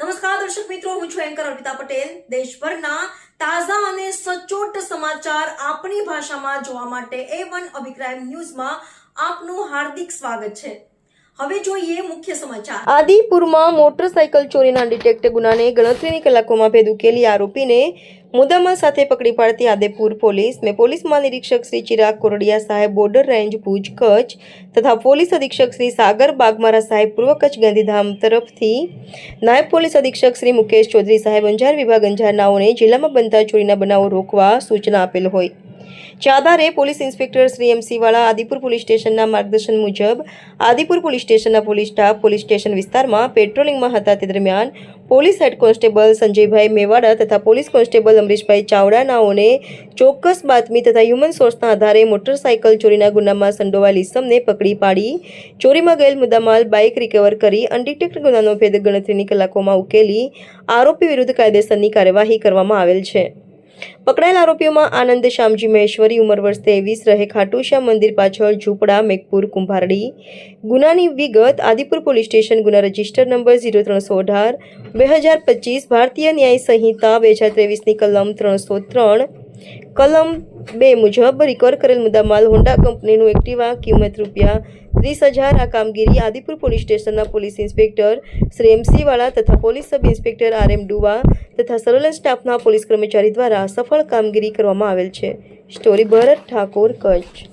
નમસ્કાર, દર્શક મિત્રો, હું છું એન્કર અર્પિતા પટેલ. દેશભરના તાજા અને સચોટ સમાચાર આપણી ભાષામાં જોવા માટે એ વન અભિપ્રાય ન્યૂઝમાં આપનું હાર્દિક સ્વાગત છે. હવે જોઈએ મુખ્ય સમાચાર. આદિપુરમાં મોટરસાયકલ ચોરીના ડિટેક્ટ ગુનાને ગણતરીની કલાકોમાં ભેદ ઉકેલી આરોપીને મુદ્દામાલ સાથે પકડી પાડતી આદેપુર પોલીસ મેં પોલીસ મહાનિરીક્ષક શ્રી ચિરાગ કોરડિયા સાહેબ બોર્ડર રેન્જ ભુજ કચ્છ તથા પોલીસ અધિક્ષક શ્રી સાગર બાગમારા સાહેબ પૂર્વ કચ્છ ગાંધીધામ તરફથી નાયબ પોલીસ અધિક્ષક શ્રી મુકેશ ચૌધરી સાહેબ અંજાર વિભાગ અંજારનાઓને જિલ્લામાં બનતા ચોરીના બનાવો રોકવા સૂચના આપેલ હોય. આધારે પોલીસ ઇન્સ્પેક્ટર શ્રી એમસીવાળા આદિપુર પોલીસ સ્ટેશનના માર્ગદર્શન મુજબ આદિપુર પોલીસ સ્ટેશનના પોલીસ સ્ટાફ પોલીસ સ્ટેશન વિસ્તારમાં પેટ્રોલિંગમાં હતા. તે દરમિયાન police head constable Sanjaybhai Mewada તથા પોલીસ કોન્સ્ટેબલ અમરીશભાઈ ચાવડાનાઓને ચોક્કસ બાતમી તથા હ્યુમન સોર્સના આધારે મોટરસાયકલ ચોરીના ગુનામાં સંડોવાયેલ ઇસમને પકડી પાડી, ચોરીમાં ગયેલ મુદ્દામાલ બાઇક રિકવર કરી, અનડિટેક્ટ ગુનાનો ભેદ ગણતરીની કલાકોમાં ઉકેલી, આરોપી વિરુદ્ધ કાયદેસરની કાર્યવાહી કરવામાં આવેલ છે. પકડાયેલ આરોપીઓમાં આનંદ શ્યામજી મહેશ્વરી, ઉંમર વર્ષ ત્રેવીસ, રહે ખાટુશ્યામ મંદિર પાછળ, ઝૂંપડા, મેઘપુર, કુંભારડી, ગુનાની વિગત આદિપુર પોલીસ સ્ટેશન, ગુના રજિસ્ટર નંબર ઝીરો ત્રણસો અઢાર, બે હજાર પચીસ, ભારતીય ન્યાય સંહિતા, બે હજાર ત્રેવીસની કલમ ત્રણસો ત્રણ કલમ બે મુજબ રિકવર કરેલ મુદ્દામાલ હોન્ડા કંપનીનું એક્ટિવા કિંમત રૂપિયા ત્રીસ હજાર. આ કામગીરી આદિપુર પોલીસ સ્ટેશનના પોલીસ ઇન્સ્પેક્ટર શ્રી એમસીવાળા તથા police sub inspector R M Duva તથા સર્વેલન્સ સ્ટાફના પોલીસ કર્મચારી દ્વારા સફળ કામગીરી કરવામાં આવેલ છે. સ્ટોરી ભરત ઠાકોર કચ્છ.